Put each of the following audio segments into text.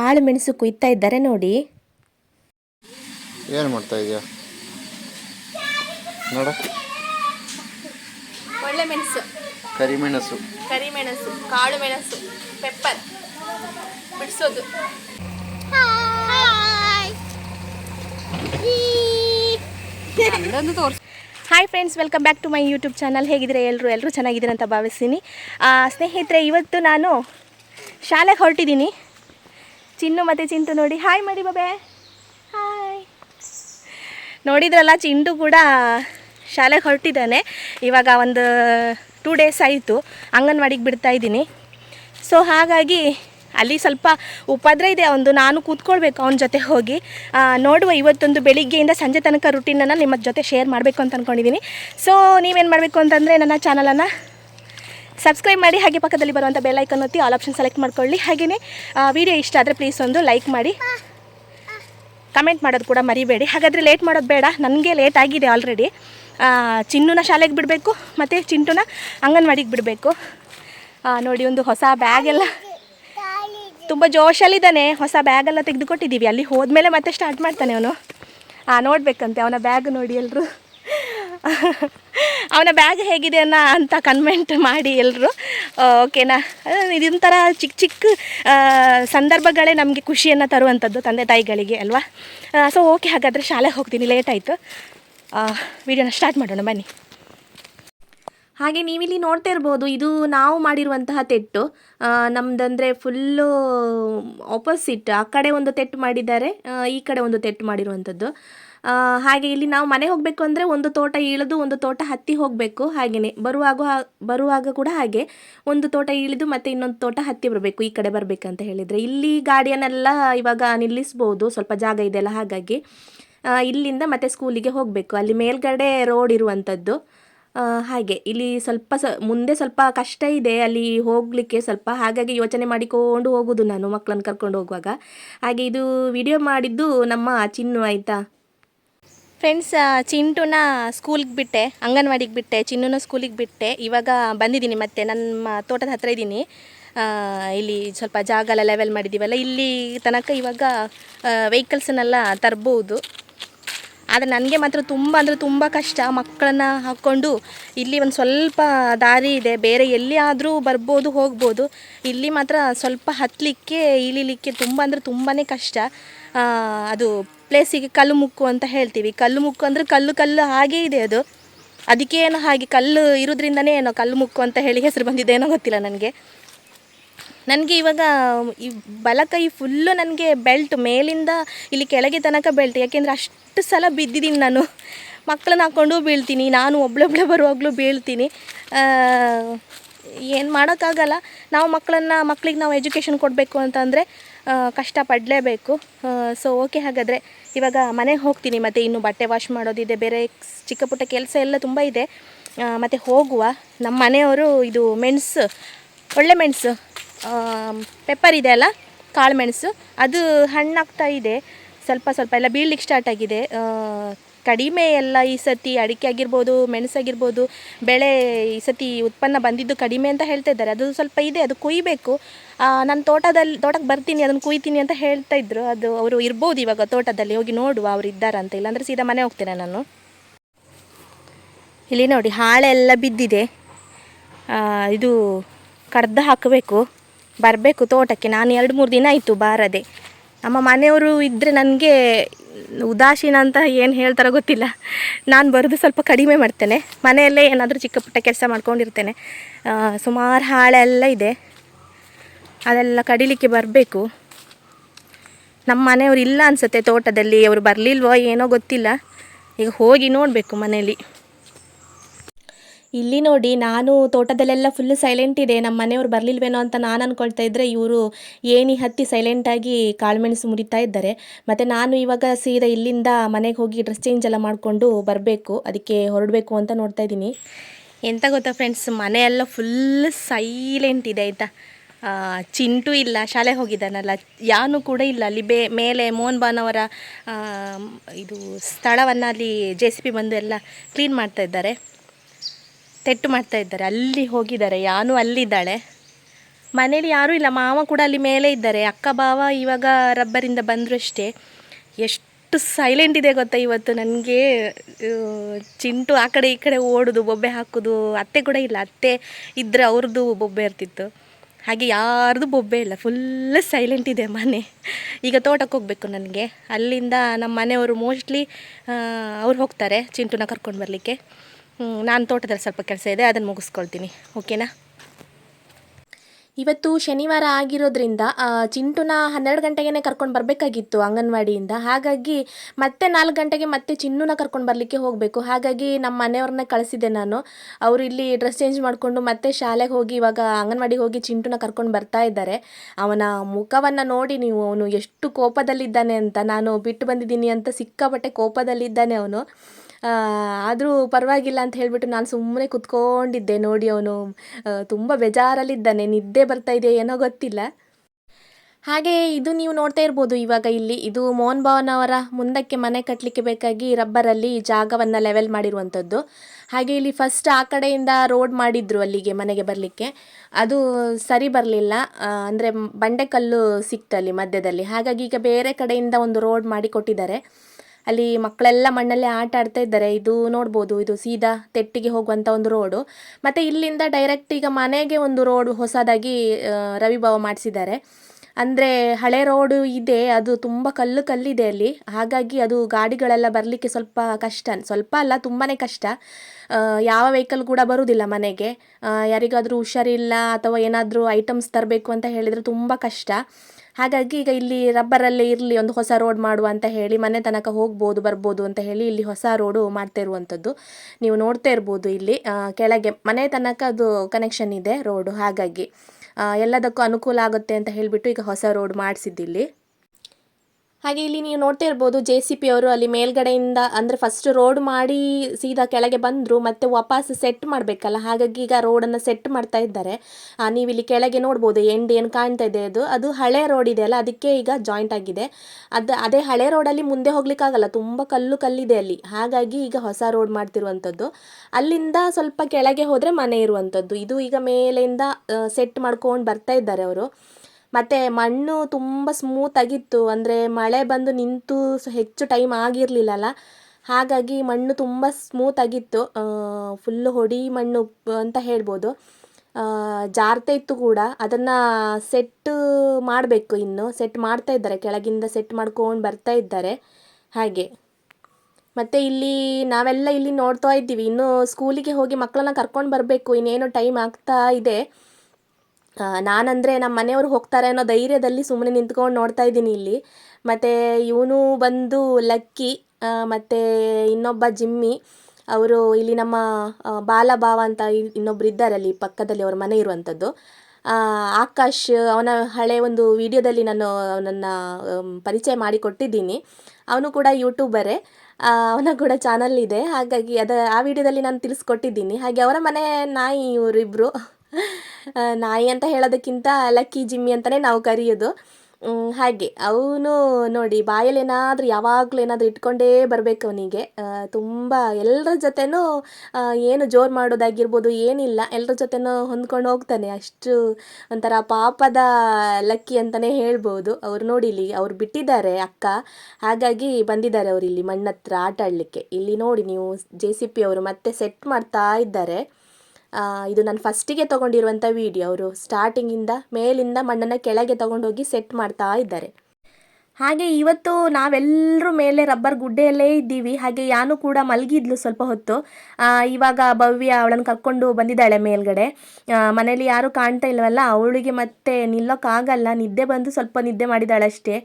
ಕಾಳು ಮೆಣಸು ಕುಯ್ತಾ ಇದ್ದಾರೆ ನೋಡಿ. ಏನು ಮಾಡ್ತಾ ಇದೆಯಾ? ನೋಡ. ಒಳ್ಳೆ ಮೆಣಸು. ಕರಿಮೆಣಸು. ಕರಿಮೆಣಸು ಕಾಳು ಮೆಣಸು ಪೆಪ್ಪರ್ ಬಿಡಿಸೋದು hi friends welcome back to my YouTube channel ಹೇಗಿದ್ರೆ ಎಲ್ಲರೂ ಎಲ್ಲರೂ ಚೆನ್ನಾಗಿದ್ದೀರಂತ ಭಾವಿಸ್ತೀನಿ. ಆ, ಸ್ನೇಹಿತರೆ ಇವತ್ತು ನಾನು ಶಾಲೆಗೆ ಹೊರಟಿದ್ದೀನಿ. ಚಿನ್ನು ಮತ್ತು ಚಿಂಟು ನೋಡಿ. ಹಾಯ್ ಮಾಡಿ ಬಾಬೆ. ಹಾಯ್ ನೋಡಿದ್ರಲ್ಲ, ಚಿಂಟು ಕೂಡ ಶಾಲೆಗೆ ಹೊರಟಿದ್ದಾನೆ. ಇವಾಗ ಒಂದು ಟೂ ಡೇಸ್ ಆಯಿತು. ಅಂಗನವಾಡಿಗೆ ಬಿಡ್ತಾ ಇದ್ದೀನಿ. ಸೊ ಹಾಗಾಗಿ ಅಲ್ಲಿ ಸ್ವಲ್ಪ ಉಪದ್ರ ಇದೆ. ಒಂದು ನಾನು ಕೂತ್ಕೊಳ್ಬೇಕು ಅವನ ಜೊತೆ ಹೋಗಿ. ನೋಡುವ ಇವತ್ತೊಂದು ಬೆಳಿಗ್ಗೆಯಿಂದ ಸಂಜೆ ತನಕ ರುಟೀನನ್ನು ನಿಮ್ಮ ಜೊತೆ ಶೇರ್ ಮಾಡಬೇಕು ಅಂತ ಅಂದ್ಕೊಂಡಿದ್ದೀನಿ ಸೊ ನೀವೇನು ಮಾಡಬೇಕು ಅಂತಂದರೆ ನನ್ನ ಚಾನಲನ್ನು ಸಬ್ಸ್ಕ್ರೈಬ್ ಮಾಡಿ, ಹಾಗೆ ಪಕ್ಕದಲ್ಲಿ ಬರುವಂಥ ಬೆಲ್ಲೈಕನ್ ಒತ್ತಿ ಆಲ್ ಆಪ್ಷನ್ ಸೆಲೆಕ್ಟ್ ಮಾಡ್ಕೊಳ್ಳಿ. ಹಾಗೆಯೇ ವಿಡಿಯೋ ಇಷ್ಟ ಆದರೆ ಪ್ಲೀಸ್ ಒಂದು ಲೈಕ್ ಮಾಡಿ. ಕಮೆಂಟ್ ಮಾಡೋದು ಕೂಡ ಮರಿಬೇಡಿ. ಹಾಗಾದರೆ ಲೇಟ್ ಮಾಡೋದು ಬೇಡ. ನನಗೆ ಲೇಟ್ ಆಗಿದೆ ಆಲ್ರೆಡಿ ಚಿನ್ನುನ ಶಾಲೆಗೆ ಬಿಡಬೇಕು, ಮತ್ತು ಚಿಂಟುನ ಅಂಗನವಾಡಿಗೆ ಬಿಡಬೇಕು. ನೋಡಿ ಒಂದು ಹೊಸ ಬ್ಯಾಗೆಲ್ಲ ತುಂಬ ಜೋಶಲ್ಲಿದ್ದಾನೆ. ಹೊಸ ಬ್ಯಾಗೆಲ್ಲ ತೆಗೆದುಕೊಟ್ಟಿದ್ದೀವಿ. ಅಲ್ಲಿ ಹೋದ್ಮೇಲೆ ಮತ್ತೆ ಸ್ಟಾರ್ಟ್ ಮಾಡ್ತಾನೆ ಅವನು. ನೋಡಬೇಕಂತೆ ಅವನ ಬ್ಯಾಗ್ ನೋಡಿ ಎಲ್ಲರೂ ಅವನ ಬ್ಯಾಗ್ ಹೇಗಿದೆ ಅನ್ನ ಅಂತ ಕನ್ಮೆಂಟ್ ಮಾಡಿ ಎಲ್ಲರೂ ಓಕೆನಾ ಇದೊಂಥರ ಚಿಕ್ಕ ಚಿಕ್ಕ ಸಂದರ್ಭಗಳೇ ನಮಗೆ ಖುಷಿಯನ್ನು ತರುವಂಥದ್ದು ತಂದೆ ತಾಯಿಗಳಿಗೆ ಅಲ್ವಾ? ಸೊ ಓಕೆ ಹಾಗಾದರೆ ಶಾಲೆಗೆ ಹೋಗ್ತೀನಿ ಲೇಟ್ ಆಯಿತು. ವಿಡಿಯೋನ ಸ್ಟಾರ್ಟ್ ಮಾಡೋಣ, ಬನ್ನಿ. ಹಾಗೆ ನೀವಿಲ್ಲಿ ನೋಡ್ತಾ ಇರ್ಬೋದು, ಇದು ನಾವು ಮಾಡಿರುವಂತಹ ತೆಟ್ಟು. ನಮ್ದಂದರೆ ಫುಲ್ಲು ಆಪೋಸಿಟ್ ಆ ಕಡೆ ಒಂದು ತೆಟ್ಟು ಮಾಡಿದ್ದಾರೆ ಈ ಕಡೆ ಒಂದು ತೆಟ್ಟು ಮಾಡಿರುವಂಥದ್ದು. ಹಾಗೆ ಇಲ್ಲಿ ನಾವು ಮನೆ ಹೋಗಬೇಕು ಅಂದರೆ ಒಂದು ತೋಟ ಇಳಿದು ಒಂದು ತೋಟ ಹತ್ತಿ ಹೋಗಬೇಕು ಹಾಗೆಯೇ ಬರುವಾಗ ಬರುವಾಗ ಕೂಡ ಹಾಗೆ. ಒಂದು ತೋಟ ಇಳಿದು ಮತ್ತೆ ಇನ್ನೊಂದು ತೋಟ ಹತ್ತಿ ಬರಬೇಕು, ಈ ಕಡೆ ಬರಬೇಕಂತ ಹೇಳಿದರೆ. ಇಲ್ಲಿ ಗಾಡಿಯನ್ನೆಲ್ಲ ಇವಾಗ ನಿಲ್ಲಿಸ್ಬೋದು, ಸ್ವಲ್ಪ ಜಾಗ ಇದೆಯಲ್ಲ ಹಾಗಾಗಿ. ಇಲ್ಲಿಂದ ಮತ್ತೆ ಸ್ಕೂಲಿಗೆ ಹೋಗಬೇಕು. ಅಲ್ಲಿ ಮೇಲ್ಗಡೆ ರೋಡ್ ಇರುವಂಥದ್ದು ಹಾಗೆ. ಇಲ್ಲಿ ಸ್ವಲ್ಪ ಸ, ಮುಂದೆ ಸ್ವಲ್ಪ ಕಷ್ಟ ಇದೆ, ಅಲ್ಲಿ ಹೋಗಲಿಕ್ಕೆ ಸ್ವಲ್ಪ. ಹಾಗಾಗಿ ಯೋಚನೆ ಮಾಡಿಕೊಂಡು ಹೋಗೋದು ನಾನು ಮಕ್ಕಳನ್ನು ಕರ್ಕೊಂಡು ಹೋಗುವಾಗ. ಹಾಗೆ ಇದು ವಿಡಿಯೋ ಮಾಡಿದ್ದು ನಮ್ಮ ಚಿನ್ನು, ಆಯಿತಾ? ಫ್ರೆಂಡ್ಸ್ ಚಿಂಟುನ ಸ್ಕೂಲ್ಗೆ ಬಿಟ್ಟೆ, ಅಂಗನವಾಡಿಗೆ ಬಿಟ್ಟೆ, ಚಿನ್ನುನ ಸ್ಕೂಲಿಗೆ ಬಿಟ್ಟೆ. ಇವಾಗ ಬಂದಿದ್ದೀನಿ ಮತ್ತೆ, ನಮ್ಮ ತೋಟದ ಹತ್ತಿರ ಇದ್ದೀನಿ. ಇಲ್ಲಿ ಸ್ವಲ್ಪ ಜಾಗ ಎಲ್ಲ ಲೆವೆಲ್ ಮಾಡಿದ್ದೀವಲ್ಲ ಇಲ್ಲಿ ತನಕ ಇವಾಗ ವೆಹಿಕಲ್ಸನ್ನೆಲ್ಲ ತರ್ಬೋದು. ಆದರೆ ನನಗೆ ಮಾತ್ರ ತುಂಬ, ಅಂದರೆ ತುಂಬ ಕಷ್ಟ ಮಕ್ಕಳನ್ನು ಹಾಕ್ಕೊಂಡು. ಇಲ್ಲಿ ಒಂದು ಸ್ವಲ್ಪ ದಾರಿ ಇದೆ, ಬೇರೆ ಎಲ್ಲಿ ಆದರೂ ಬರ್ಬೋದು, ಹೋಗ್ಬೋದು. ಇಲ್ಲಿ ಮಾತ್ರ ಸ್ವಲ್ಪ ಹತ್ತಲಿಕ್ಕೆ ಇಳಿಲಿಕ್ಕೆ ತುಂಬ, ಅಂದರೆ ತುಂಬಾ ಕಷ್ಟ. ಅದು ಪ್ಲೇಸಿಗೆ ಕಲ್ಲು ಮುಕ್ಕು ಅಂತ ಹೇಳ್ತೀವಿ. ಕಲ್ಲು ಮುಕ್ಕು ಅಂದರೆ ಕಲ್ಲು ಕಲ್ಲು ಹಾಗೇ ಇದೆ ಅದು. ಅದಕ್ಕೆ ಏನೋ ಹಾಗೆ ಕಲ್ಲು ಇರೋದ್ರಿಂದನೇ ಏನೋ ಕಲ್ಲು ಮುಕ್ಕು ಅಂತ ಹೇಳಿ ಹೆಸರು ಬಂದಿದ್ದೇನೋ ಗೊತ್ತಿಲ್ಲ ನನಗೆ. ನನಗೆ ಇವಾಗ ಈ ಬಲಕೈ ಫುಲ್ಲು ನನಗೆ ಬೆಲ್ಟ್ ಮೇಲಿಂದ ಇಲ್ಲಿ ಕೆಳಗೆ ತನಕ ಬೆಲ್ಟ್ ಯಾಕೆಂದರೆ ಅಷ್ಟು ಸಲ ಬಿದ್ದಿದ್ದೀನಿ ನಾನು. ಮಕ್ಕಳನ್ನ ಹಾಕ್ಕೊಂಡು ಬೀಳ್ತೀನಿ. ನಾನು ಒಬ್ಳೊಬ್ಳೆ ಬರುವಾಗಲೂ ಬೀಳ್ತೀನಿ. ಏನು ಮಾಡೋಕ್ಕಾಗಲ್ಲ. ನಾವು ಮಕ್ಕಳನ್ನು ಮಕ್ಕಳಿಗೆ ನಾವು ಎಜುಕೇಷನ್ ಕೊಡಬೇಕು ಅಂತಂದರೆ ಕಷ್ಟಪಡಲೇಬೇಕು. ಸೊ ಓಕೆ ಹಾಗಾದರೆ. ಇವಾಗ ಮನೆಗೆ ಹೋಗ್ತೀನಿ, ಮತ್ತು ಇನ್ನು ಬಟ್ಟೆ ವಾಶ್ ಮಾಡೋದಿದೆ, ಬೇರೆ ಚಿಕ್ಕ ಪುಟ್ಟ ಕೆಲಸ ಎಲ್ಲ ತುಂಬ ಇದೆ. ಮತ್ತು ಹೋಗುವ. ನಮ್ಮ ಮನೆಯವರು ಇದು ಮೆಣಸು, ಒಳ್ಳೆ ಮೆಣಸು ಪೆಪ್ಪರ್ ಇದೆ ಅಲ್ಲ, ಕಾಳು ಮೆಣಸು, ಅದು ಹಣ್ಣಾಗ್ತಾ ಇದೆ. ಸ್ವಲ್ಪ ಸ್ವಲ್ಪ ಎಲ್ಲ ಬೀಳ್ಲಿಕ್ಕೆ ಸ್ಟಾರ್ಟ್ ಆಗಿದೆ. ಕಡಿಮೆ ಎಲ್ಲ ಈ ಸತಿ ಅಡಿಕೆ ಆಗಿರ್ಬೋದು ಮೆಣಸಾಗಿರ್ಬೋದು ಬೆಳೆ ಈ ಸತಿ ಉತ್ಪನ್ನ ಬಂದಿದ್ದು ಕಡಿಮೆ ಅಂತ ಹೇಳ್ತಾ ಇದ್ದಾರೆ. ಅದು ಸ್ವಲ್ಪ ಇದೆ, ಅದು ಕುಯ್ಬೇಕು. ನಾನು ತೋಟದಲ್ಲಿ, ತೋಟಕ್ಕೆ ಬರ್ತೀನಿ, ಅದನ್ನು ಕುಯ್ತೀನಿ ಅಂತ ಹೇಳ್ತಾ ಇದ್ರು. ಅದು ಅವರು ಇರ್ಬೋದು ಇವಾಗ ತೋಟದಲ್ಲಿ, ಹೋಗಿ ನೋಡುವ ಅವ್ರು ಇದ್ದಾರಂತ ಇಲ್ಲಾಂದರೆ ಸೀದಾ ಮನೆ ಹೋಗ್ತೇನೆ ನಾನು. ಇಲ್ಲಿ ನೋಡಿ, ಹಾಳೆಲ್ಲ ಬಿದ್ದಿದೆ. ಇದು ಕಡ್ದು ಹಾಕಬೇಕು. ಬರಬೇಕು ತೋಟಕ್ಕೆ. ನಾನು ಎರಡು ಮೂರು ದಿನ ಆಯಿತು ಬಾರದೆ. ನಮ್ಮ ಮನೆಯವರು ಇದ್ದರೆ ನನಗೆ ಉದಾಸೀನ ಅಂತ ಏನು ಹೇಳ್ತಾರೋ ಗೊತ್ತಿಲ್ಲ. ನಾನು ಬರೋದು ಸ್ವಲ್ಪ ಕಡಿಮೆ ಮಾಡ್ತೇನೆ. ಮನೆಯಲ್ಲೇ ಏನಾದರೂ ಚಿಕ್ಕ ಪುಟ್ಟ ಕೆಲಸ ಮಾಡ್ಕೊಂಡಿರ್ತೇನೆ. ಸುಮಾರು ಹಾಳೆಲ್ಲ ಇದೆ. ಅದೆಲ್ಲ ಕಡಿಲಿಕ್ಕೆ ಬರಬೇಕು. ನಮ್ಮ ಮನೆಯವ್ರು ಇಲ್ಲ ಅನಿಸುತ್ತೆ ತೋಟದಲ್ಲಿ. ಅವರು ಬರಲಿಲ್ವೋ ಏನೋ ಗೊತ್ತಿಲ್ಲ. ಈಗ ಹೋಗಿ ನೋಡಬೇಕು ಮನೆಯಲ್ಲಿ ಇಲ್ಲಿ ನೋಡಿ ನಾನು ತೋಟದಲ್ಲೆಲ್ಲ ಫುಲ್ ಸೈಲೆಂಟ್ ಇದೆ ನಮ್ಮ ಮನೆಯವ್ರು ಬರಲಿಲ್ವೇನೋ ಅಂತ ನಾನು ಅಂದ್ಕೊಳ್ತಾ ಇದ್ದರೆ ಇವರು ಏಣಿ ಹತ್ತಿ ಸೈಲೆಂಟಾಗಿ ಕಾಳುಮೆಣಸು ಮುರಿತಾ ಇದ್ದಾರೆ. ಮತ್ತು ನಾನು ಇವಾಗ ಸೀದಾ ಇಲ್ಲಿಂದ ಮನೆಗೆ ಹೋಗಿ ಡ್ರೆಸ್ ಚೇಂಜ್ ಎಲ್ಲ ಮಾಡಿಕೊಂಡು ಬರಬೇಕು, ಅದಕ್ಕೆ ಹೊರಡಬೇಕು ಅಂತ ನೋಡ್ತಾ ಇದ್ದೀನಿ. ಎಂತ ಗೊತ್ತಾ ಫ್ರೆಂಡ್ಸ್ ಮನೆಯೆಲ್ಲ ಫುಲ್ ಸೈಲೆಂಟ್ ಇದೆ ಆಯಿತಾ? ಚಿಂಟು ಇಲ್ಲ ಶಾಲೆ ಹೋಗಿದ್ದಾನಲ್ಲ, ಯಾನು ಕೂಡ ಇಲ್ಲ. ಅಲ್ಲಿ ಬೇ, ಮೇಲೆ ಮೋಹನ್ ಬಾನವರ ಇದು ಸ್ಥಳವನ್ನು ಅಲ್ಲಿ ಜೆ ಸಿ ಪಿ ಬಂದು ಎಲ್ಲ ಕ್ಲೀನ್ ಮಾಡ್ತಾ ಇದ್ದಾರೆ. ತೆಟ್ಟು ಮಾಡ್ತಾ ಇದ್ದಾರೆ. ಅಲ್ಲಿ ಹೋಗಿದ್ದಾರೆ. ಯಾನು ಅಲ್ಲಿದ್ದಾಳೆ. ಮನೇಲಿ ಯಾರೂ ಇಲ್ಲ. ಮಾವ ಕೂಡ ಅಲ್ಲಿ ಮೇಲೆ ಇದ್ದಾರೆ. ಅಕ್ಕ ಬಾವ ಇವಾಗ ರಬ್ಬರಿಂದ ಬಂದರು ಅಷ್ಟೇ. ಎಷ್ಟು ಸೈಲೆಂಟ್ ಇದೆ ಗೊತ್ತಾ ಇವತ್ತು. ನನಗೆ ಚಿಂಟು ಆ ಕಡೆ ಈ ಕಡೆ ಓಡೋದು, ಬೊಬ್ಬೆ ಹಾಕೋದು. ಅತ್ತೆ ಕೂಡ ಇಲ್ಲ. ಅತ್ತೆ ಇದ್ದರೆ ಅವ್ರದ್ದು ಬೊಬ್ಬೆ ಇರ್ತಿತ್ತು. ಹಾಗೆ ಯಾರ್ದು ಬೊಬ್ಬೆ ಇಲ್ಲ. ಫುಲ್ ಸೈಲೆಂಟ್ ಇದೆ ಮನೆ. ಈಗ ತೋಟಕ್ಕೆ ಹೋಗಬೇಕು ನನಗೆ. ಅಲ್ಲಿಂದ ನಮ್ಮ ಮನೆಯವರು ಮೋಸ್ಟ್ಲಿ ಅವ್ರು ಹೋಗ್ತಾರೆ. ಚಿಂಟುನ ಕರ್ಕೊಂಡು ಬರಲಿಕ್ಕೆ. ನಾನು ತೋಟದಲ್ಲಿ ಸ್ವಲ್ಪ ಕೆಲಸ ಇದೆ ಅದನ್ನು ಮುಗಿಸ್ಕೊಳ್ತೀನಿ. ಓಕೆನಾ ಇವತ್ತು ಶನಿವಾರ ಆಗಿರೋದ್ರಿಂದ ಚಿಂಟುನ ಹನ್ನೆರಡು ಗಂಟೆಗೆ ಕರ್ಕೊಂಡು ಬರಬೇಕಾಗಿತ್ತು ಅಂಗನವಾಡಿಯಿಂದ. ಹಾಗಾಗಿ ಮತ್ತೆ ನಾಲ್ಕು ಗಂಟೆಗೆ ಮತ್ತೆ ಚಿನ್ನುನ ಕರ್ಕೊಂಡು ಬರಲಿಕ್ಕೆ ಹೋಗಬೇಕು. ಹಾಗಾಗಿ ನಮ್ಮ ಮನೆಯವ್ರನ್ನ ಕಳಿಸಿದೆ ನಾನು. ಅವರು ಇಲ್ಲಿ ಡ್ರೆಸ್ ಚೇಂಜ್ ಮಾಡಿಕೊಂಡು ಮತ್ತೆ ಶಾಲೆಗೆ ಹೋಗಿ ಇವಾಗ ಅಂಗನವಾಡಿಗೆ ಹೋಗಿ ಚಿಂಟುನ ಕರ್ಕೊಂಡು ಬರ್ತಾ ಇದ್ದಾರೆ. ಅವನ ಮುಖವನ್ನು ನೋಡಿ ನೀವು, ಅವನು ಎಷ್ಟು ಕೋಪದಲ್ಲಿದ್ದಾನೆ ಅಂತ, ನಾನು ಬಿಟ್ಟು ಬಂದಿದ್ದೀನಿ ಅಂತ ಸಿಕ್ಕಾಪಟ್ಟೆ ಕೋಪದಲ್ಲಿದ್ದಾನೆ ಅವನು. ಆದರೂ ಪರವಾಗಿಲ್ಲ ಅಂತ ಹೇಳಿಬಿಟ್ಟು ನಾನು ಸುಮ್ಮನೆ ಕುತ್ಕೊಂಡಿದ್ದೆ. ನೋಡಿ ಅವನು ತುಂಬ ಬೇಜಾರಲ್ಲಿದ್ದಾನೆ. ನಿದ್ದೆ ಬರ್ತಾ ಇದೆ ಏನೋ ಗೊತ್ತಿಲ್ಲ. ಹಾಗೆ ಇದು ನೀವು ನೋಡ್ತಾ ಇರ್ಬೋದು ಇವಾಗ ಇಲ್ಲಿ. ಇದು ಮೋಹನ್ ಭವನ್ ಅವರ ಮುಂದಕ್ಕೆ ಮನೆ ಕಟ್ಟಲಿಕ್ಕೆ ಬೇಕಾಗಿ ರಬ್ಬರಲ್ಲಿ ಜಾಗವನ್ನು ಲೆವೆಲ್ ಮಾಡಿರುವಂಥದ್ದು. ಹಾಗೆ ಇಲ್ಲಿ ಫಸ್ಟ್ ಆ ಕಡೆಯಿಂದ ರೋಡ್ ಮಾಡಿದ್ರು ಅಲ್ಲಿಗೆ ಮನೆಗೆ ಬರಲಿಕ್ಕೆ. ಅದು ಸರಿ ಬರಲಿಲ್ಲ. ಅಂದರೆ ಬಂಡೆಕಲ್ಲು ಸಿಕ್ತು ಅಲ್ಲಿ ಮಧ್ಯದಲ್ಲಿ. ಹಾಗಾಗಿ ಈಗ ಬೇರೆ ಕಡೆಯಿಂದ ಒಂದು ರೋಡ್ ಮಾಡಿ ಕೊಟ್ಟಿದ್ದಾರೆ. ಅಲ್ಲಿ ಮಕ್ಕಳೆಲ್ಲ ಮಣ್ಣಲ್ಲಿ ಆಟ ಆಡ್ತಾ ಇದ್ದಾರೆ. ಇದು ನೋಡ್ಬೋದು, ಇದು ಸೀದಾ ತೆಟ್ಟಿಗೆ ಹೋಗುವಂಥ ಒಂದು ರೋಡು ಮತ್ತು ಇಲ್ಲಿಂದ ಡೈರೆಕ್ಟ್ ಈಗ ಮನೆಗೆ ಒಂದು ರೋಡ್ ಹೊಸದಾಗಿ ರವಿಭಾವ ಮಾಡಿಸಿದ್ದಾರೆ. ಅಂದರೆ ಹಳೆ ರೋಡು ಇದೆ, ಅದು ತುಂಬ ಕಲ್ಲು ಕಲ್ಲಿದೆ ಅಲ್ಲಿ. ಹಾಗಾಗಿ ಅದು ಗಾಡಿಗಳೆಲ್ಲ ಬರಲಿಕ್ಕೆ ಸ್ವಲ್ಪ ಕಷ್ಟ. ಸ್ವಲ್ಪ ಅಲ್ಲ ತುಂಬಾ ಕಷ್ಟ. ಯಾವ ವೆಹಿಕಲ್ ಕೂಡ ಬರುವುದಿಲ್ಲ ಮನೆಗೆ. ಯಾರಿಗಾದರೂ ಹುಷಾರಿಲ್ಲ ಅಥವಾ ಏನಾದರೂ ಐಟಮ್ಸ್ ತರಬೇಕು ಅಂತ ಹೇಳಿದರೆ ತುಂಬ ಕಷ್ಟ. ಹಾಗಾಗಿ ಈಗ ಇಲ್ಲಿ ರಬ್ಬರಲ್ಲೇ ಇರಲಿ, ಒಂದು ಹೊಸ ರೋಡ್ ಮಾಡುವ ಅಂತ ಹೇಳಿ, ಮನೆ ತನಕ ಹೋಗ್ಬೋದು, ಬರ್ಬೋದು ಅಂತ ಹೇಳಿ ಇಲ್ಲಿ ಹೊಸ ರೋಡು ಮಾಡ್ತಾ ಇರುವಂಥದ್ದು. ನೀವು ನೋಡ್ತಾ ಇರ್ಬೋದು ಇಲ್ಲಿ ಕೆಳಗೆ ಮನೆ ತನಕ ಅದು ಕನೆಕ್ಷನ್ ಇದೆ ರೋಡು. ಹಾಗಾಗಿ ಎಲ್ಲದಕ್ಕೂ ಅನುಕೂಲ ಆಗುತ್ತೆ ಅಂತ ಹೇಳಿಬಿಟ್ಟು ಈಗ ಹೊಸ ರೋಡ್ ಮಾಡಿಸಿದ್ದಿಲ್ಲಿ. ಹಾಗೆ ಇಲ್ಲಿ ನೀವು ನೋಡ್ತಾ ಇರ್ಬೋದು ಜೆ ಸಿ ಪಿ ಅವರು ಅಲ್ಲಿ ಮೇಲ್ಗಡೆಯಿಂದ ಅಂದರೆ ಫಸ್ಟ್ ರೋಡ್ ಮಾಡಿ ಸೀದಾ ಕೆಳಗೆ ಬಂದರು ಮತ್ತೆ ವಾಪಸ್ ಸೆಟ್ ಮಾಡಬೇಕಲ್ಲ? ಹಾಗಾಗಿ ಈಗ ರೋಡನ್ನು ಸೆಟ್ ಮಾಡ್ತಾ ಇದ್ದಾರೆ. ನೀವು ಇಲ್ಲಿ ಕೆಳಗೆ ನೋಡ್ಬೋದು ಎಂಡ್ ಏನು ಕಾಣ್ತಾ ಇದೆ ಅದು. ಅದು ಹಳೆ ರೋಡ್ ಇದೆ ಅಲ್ಲ? ಅದಕ್ಕೆ ಈಗ ಜಾಯಿಂಟ್ ಆಗಿದೆ. ಅದು, ಅದೇ ಹಳೆ ರೋಡಲ್ಲಿ ಮುಂದೆ ಹೋಗ್ಲಿಕ್ಕಾಗಲ್ಲ. ತುಂಬ ಕಲ್ಲು ಕಲ್ಲಿದೆ ಅಲ್ಲಿ. ಹಾಗಾಗಿ ಈಗ ಹೊಸ ರೋಡ್ ಮಾಡ್ತಿರುವಂಥದ್ದು. ಅಲ್ಲಿಂದ ಸ್ವಲ್ಪ ಕೆಳಗೆ ಹೋದರೆ ಮನೆ ಇರುವಂಥದ್ದು. ಇದು ಈಗ ಮೇಲಿಂದ ಸೆಟ್ ಮಾಡ್ಕೊಂಡು ಬರ್ತಾ ಇದ್ದಾರೆ ಅವರು. ಮತ್ತು ಮಣ್ಣು ತುಂಬ ಸ್ಮೂತ್ ಆಗಿತ್ತು. ಅಂದರೆ ಮಳೆ ಬಂದು ನಿಂತು ಹೆಚ್ಚು ಟೈಮ್ ಆಗಿರಲಿಲ್ಲಲ್ಲ. ಹಾಗಾಗಿ ಮಣ್ಣು ತುಂಬ ಸ್ಮೂತ್ ಆಗಿತ್ತು. ಫುಲ್ಲು ಹೊಡಿ ಮಣ್ಣು ಅಂತ ಹೇಳ್ಬೋದು. ಜಾರ್ತಾ ಇತ್ತು ಕೂಡ. ಅದನ್ನು ಸೆಟ್ ಮಾಡಬೇಕು ಇನ್ನು. ಸೆಟ್ ಮಾಡ್ತಾ ಇದ್ದಾರೆ. ಕೆಳಗಿಂದ ಸೆಟ್ ಮಾಡ್ಕೊಂಡು ಬರ್ತಾ ಇದ್ದಾರೆ. ಹಾಗೆ. ಮತ್ತು ಇಲ್ಲಿ ನಾವೆಲ್ಲ ಇಲ್ಲಿ ನೋಡ್ತಾ ಇದ್ದೀವಿ. ಇನ್ನು ಸ್ಕೂಲಿಗೆ ಹೋಗಿ ಮಕ್ಕಳನ್ನ ಕರ್ಕೊಂಡು ಬರಬೇಕು. ಇನ್ನೇನು ಟೈಮ್ ಆಗ್ತಾ ಇದೆ. ನಾನಂದರೆ ನಮ್ಮ ಮನೆಯವರು ಹೋಗ್ತಾರೆ ಅನ್ನೋ ಧೈರ್ಯದಲ್ಲಿ ಸುಮ್ಮನೆ ನಿಂತ್ಕೊಂಡು ನೋಡ್ತಾ ಇದ್ದೀನಿ ಇಲ್ಲಿ. ಮತ್ತು ಇವನು ಬಂದು ಲಕ್ಕಿ ಮತ್ತು ಇನ್ನೊಬ್ಬ ಜಿಮ್ಮಿ. ಅವರು ಇಲ್ಲಿ ನಮ್ಮ ಬಾಲಭಾವ ಅಂತ ಇನ್ನೊಬ್ರು ಇದ್ದಾರೆ ಅಲ್ಲಿ ಪಕ್ಕದಲ್ಲಿ ಅವ್ರ ಮನೆ ಇರುವಂಥದ್ದು. ಆಕಾಶ್ ಅವನ ಹಳೆ ಒಂದು ವಿಡಿಯೋದಲ್ಲಿ ನಾನು ನನ್ನ ಪರಿಚಯ ಮಾಡಿಕೊಟ್ಟಿದ್ದೀನಿ. ಅವನು ಕೂಡ ಯೂಟ್ಯೂಬರೇ. ಅವನ ಕೂಡ ಚಾನಲ್ ಇದೆ. ಹಾಗಾಗಿ ಅದ, ಆ ವಿಡಿಯೋದಲ್ಲಿ ನಾನು ತಿಳಿಸ್ಕೊಟ್ಟಿದ್ದೀನಿ. ಹಾಗೆ ಅವರ ಮನೆ ನಾಯಿ ಇವರಿಬ್ಬರು ನಾಯಿ ಅಂತ ಹೇಳೋದಕ್ಕಿಂತ ಲಕ್ಕಿ ಜಿಮ್ಮಿ ಅಂತಲೇ ನಾವು ಕರೆಯೋದು. ಹಾಗೆ ಅವನು ನೋಡಿ ಬಾಯಲ್ಲಿ ಏನಾದರೂ ಯಾವಾಗಲೂ ಏನಾದರೂ ಇಟ್ಕೊಂಡೇ ಬರಬೇಕು ಅವನಿಗೆ. ತುಂಬ ಎಲ್ಲರ ಜೊತೆನೂ ಏನು ಜೋರು ಮಾಡೋದಾಗಿರ್ಬೋದು ಏನಿಲ್ಲ. ಎಲ್ಲರ ಜೊತೆನೂ ಹೊಂದ್ಕೊಂಡು ಹೋಗ್ತಾನೆ. ಅಷ್ಟು ಒಂಥರ ಪಾಪದ ಲಕ್ಕಿ ಅಂತಲೇ ಹೇಳ್ಬೋದು. ಅವ್ರು ನೋಡಿ ಇಲ್ಲಿ ಅವ್ರು ಬಿಟ್ಟಿದ್ದಾರೆ ಅಕ್ಕ. ಹಾಗಾಗಿ ಬಂದಿದ್ದಾರೆ ಅವರು ಇಲ್ಲಿ ಮಣ್ಣತ್ರ ಆಟ ಆಡಲಿಕ್ಕೆ ಇಲ್ಲಿ ನೋಡಿ ನೀವು ಜೆ ಸಿ ಪಿ ಅವರು ಮತ್ತೆ ಸೆಟ್ ಮಾಡ್ತಾ ಇದ್ದಾರೆ. ಇದು ನಾನು ಫಸ್ಟಿಗೆ ತೊಗೊಂಡಿರುವಂಥ ವಿಡಿಯೋ ಅವರು ಸ್ಟಾರ್ಟಿಂಗಿಂದ ಮೇಲಿಂದ ಮಣ್ಣನ್ನು ಕೆಳಗೆ ತೊಗೊಂಡೋಗಿ ಸೆಟ್ ಮಾಡ್ತಾ ಇದ್ದಾರೆ. ಹಾಗೆ ಇವತ್ತು ನಾವೆಲ್ಲರೂ ಮೇಲೆ ರಬ್ಬರ್ ಗುಡ್ಡೆಯಲ್ಲೇ ಇದ್ದೀವಿ. ಹಾಗೆ ಯಾನು ಕೂಡ ಮಲಗಿದ್ಲು ಸ್ವಲ್ಪ ಹೊತ್ತು. ಇವಾಗ ಭವ್ಯ ಅವಳನ್ನು ಕರ್ಕೊಂಡು ಬಂದಿದ್ದಾಳೆ ಮೇಲ್ಗಡೆ. ಮನೇಲಿ ಯಾರೂ ಕಾಣ್ತಾ ಇಲ್ವಲ್ಲ? ಅವಳಿಗೆ ಮತ್ತೆ ನಿಲ್ಲೋಕ್ಕಾಗಲ್ಲ ನಿದ್ದೆ ಬಂದು ಸ್ವಲ್ಪ ನಿದ್ದೆ ಮಾಡಿದಾಳೆ ಅಷ್ಟೇ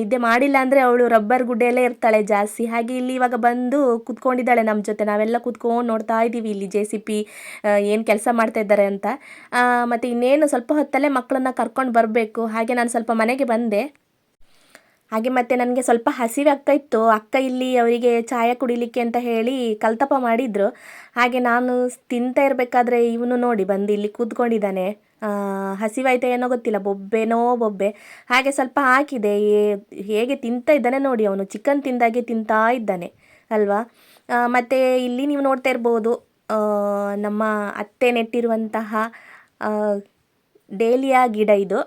ನಿದ್ದೆ ಮಾಡಿಲ್ಲ ಅಂದರೆ ಅವಳು ರಬ್ಬರ್ ಗುಡ್ಡೆಯಲ್ಲೇ ಇರ್ತಾಳೆ ಜಾಸ್ತಿ. ಹಾಗೆ ಇಲ್ಲಿ ಇವಾಗ ಬಂದು ಕುತ್ಕೊಂಡಿದ್ದಾಳೆ ನಮ್ಮ ಜೊತೆ. ನಾವೆಲ್ಲ ಕುತ್ಕೊಂಡು ನೋಡ್ತಾ ಇದ್ದೀವಿ ಇಲ್ಲಿ ಜೆ ಸಿ ಪಿ ಏನು ಕೆಲಸ ಮಾಡ್ತಾ ಇದ್ದಾರೆ ಅಂತ. ಮತ್ತು ಇನ್ನೇನು ಸ್ವಲ್ಪ ಹೊತ್ತಲ್ಲೇ ಮಕ್ಕಳನ್ನ ಕರ್ಕೊಂಡು ಬರಬೇಕು. ಹಾಗೆ ನಾನು ಸ್ವಲ್ಪ ಮನೆಗೆ ಬಂದೆ. ಹಾಗೆ ಮತ್ತೆ ನನಗೆ ಸ್ವಲ್ಪ ಹಸಿವೆ ಅಕ್ಕ ಇತ್ತು. ಅಕ್ಕ ಇಲ್ಲಿ ಅವರಿಗೆ ಚಾಯ ಕುಡಿಲಿಕ್ಕೆ ಅಂತ ಹೇಳಿ ಕಲ್ತಪ ಮಾಡಿದ್ರು. ಹಾಗೆ ನಾನು ತಿಂತಾ ಇರಬೇಕಾದ್ರೆ ಇವನು ನೋಡಿ ಬಂದು ಇಲ್ಲಿ ಕೂತ್ಕೊಂಡಿದ್ದಾನೆ. ಹಸಿವಾಯ್ತಾ ಏನೋ ಗೊತ್ತಿಲ್ಲ, ಬೊಬ್ಬೆನೋ ಬೊಬ್ಬೆ. ಹಾಗೆ ಸ್ವಲ್ಪ ಹಾಕಿದೆ. ಹೇಗೆ ತಿಂತ ಇದ್ದಾನೆ ನೋಡಿ ಅವನು. ಚಿಕನ್ ತಿಂದಾಗೆ ತಿಂತಾ ಇದ್ದಾನೆ, ಅಲ್ವಾ? ಮತ್ತು ಇಲ್ಲಿ ನೀವು ನೋಡ್ತಾ ಇರ್ಬೋದು ನಮ್ಮ ಅತ್ತೆ ನೆಟ್ಟಿರುವಂತಹ ಡೇಲಿಯಾ ಗಿಡ ಇದು.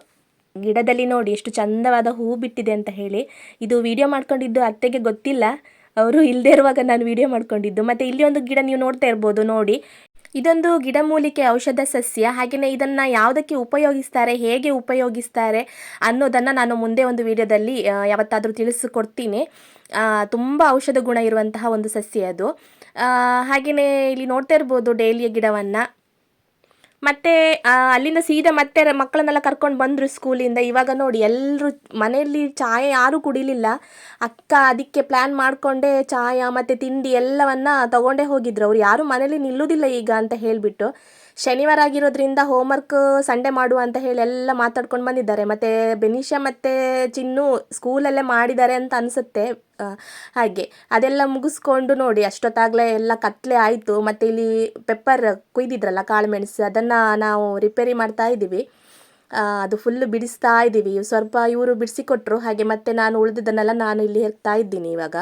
ಗಿಡದಲ್ಲಿ ನೋಡಿ ಎಷ್ಟು ಚಂದವಾದ ಹೂ ಬಿಟ್ಟಿದೆ ಅಂತ ಹೇಳಿ, ಇದು ವಿಡಿಯೋ ಮಾಡ್ಕೊಂಡಿದ್ದು ಅತ್ತೆಗೆ ಗೊತ್ತಿಲ್ಲ. ಅವರು ಇಲ್ಲದೆ ಇರುವಾಗ ನಾನು ವಿಡಿಯೋ ಮಾಡ್ಕೊಂಡಿದ್ದು. ಮತ್ತು ಇಲ್ಲಿ ಒಂದು ಗಿಡ ನೀವು ನೋಡ್ತಾ ಇರ್ಬೋದು, ನೋಡಿ. ಇದೊಂದು ಗಿಡಮೂಲಿಕೆ ಔಷಧ ಸಸ್ಯ. ಹಾಗೆಯೇ ಇದನ್ನು ಯಾವುದಕ್ಕೆ ಉಪಯೋಗಿಸ್ತಾರೆ, ಹೇಗೆ ಉಪಯೋಗಿಸ್ತಾರೆ ಅನ್ನೋದನ್ನು ನಾನು ಮುಂದೆ ಒಂದು ವಿಡಿಯೋದಲ್ಲಿ ಯಾವತ್ತಾದರೂ ತಿಳಿಸಿಕೊಡ್ತೀನಿ. ತುಂಬ ಔಷಧ ಗುಣ ಇರುವಂತಹ ಒಂದು ಸಸ್ಯ ಅದು. ಹಾಗೆಯೇ ಇಲ್ಲಿ ನೋಡ್ತಾ ಇರ್ಬೋದು ಡೇಲಿಯ ಗಿಡವನ್ನು. ಮತ್ತೆ ಅಲ್ಲಿಂದ ಸೀದಾ ಮತ್ತೆ ಮಕ್ಕಳನ್ನೆಲ್ಲ ಕರ್ಕೊಂಡು ಬಂದರು ಸ್ಕೂಲಿಂದ ಇವಾಗ ನೋಡಿ ಎಲ್ಲರೂ ಮನೆಯಲ್ಲಿ ಚಾಯ ಯಾರೂ ಕುಡಿಲಿಲ್ಲ. ಅಕ್ಕ ಅದಕ್ಕೆ ಪ್ಲ್ಯಾನ್ ಮಾಡಿಕೊಂಡೇ ಚಾಯ ಮತ್ತು ತಿಂಡಿ ಎಲ್ಲವನ್ನ ತಗೊಂಡೇ ಹೋಗಿದ್ರು. ಅವ್ರು ಯಾರೂ ಮನೇಲಿ ನಿಲ್ಲೋದಿಲ್ಲ ಈಗ ಅಂತ ಹೇಳಿಬಿಟ್ಟು. ಶನಿವಾರ ಆಗಿರೋದ್ರಿಂದ ಹೋಮ್ವರ್ಕ್ ಸಂಡೇ ಮಾಡುವ ಅಂತ ಹೇಳಿ ಎಲ್ಲ ಮಾತಾಡ್ಕೊಂಡು ಬಂದಿದ್ದಾರೆ. ಮತ್ತು ಬೆನಿಷಾ ಮತ್ತು ಚಿನ್ನು ಸ್ಕೂಲಲ್ಲೇ ಮಾಡಿದ್ದಾರೆ ಅಂತ ಅನಿಸುತ್ತೆ. ಹಾಗೆ ಅದೆಲ್ಲ ಮುಗಿಸ್ಕೊಂಡು ನೋಡಿ, ಅಷ್ಟೊತ್ತಾಗಲೇ ಎಲ್ಲ ಕತ್ಲೆ ಆಯಿತು. ಮತ್ತು ಇಲ್ಲಿ ಪೆಪ್ಪರ್ ಕುಯ್ದಿದ್ರಲ್ಲ ಕಾಳುಮೆಣಸು ಅದನ್ನು ನಾವು ರಿಪೇರಿ ಮಾಡ್ತಾ ಇದ್ದೀವಿ. ಅದು ಫುಲ್ಲು ಬಿಡಿಸ್ತಾ ಇದ್ದೀವಿ. ಸ್ವಲ್ಪ ಇವರು ಬಿಡಿಸಿಕೊಟ್ರು ಹಾಗೆ ಮತ್ತೆ ನಾನು ಉಳಿದಿದ್ದನ್ನೆಲ್ಲ ನಾನು ಇಲ್ಲಿ ಹೇಳ್ತಾ ಇದ್ದೀನಿ ಇವಾಗ.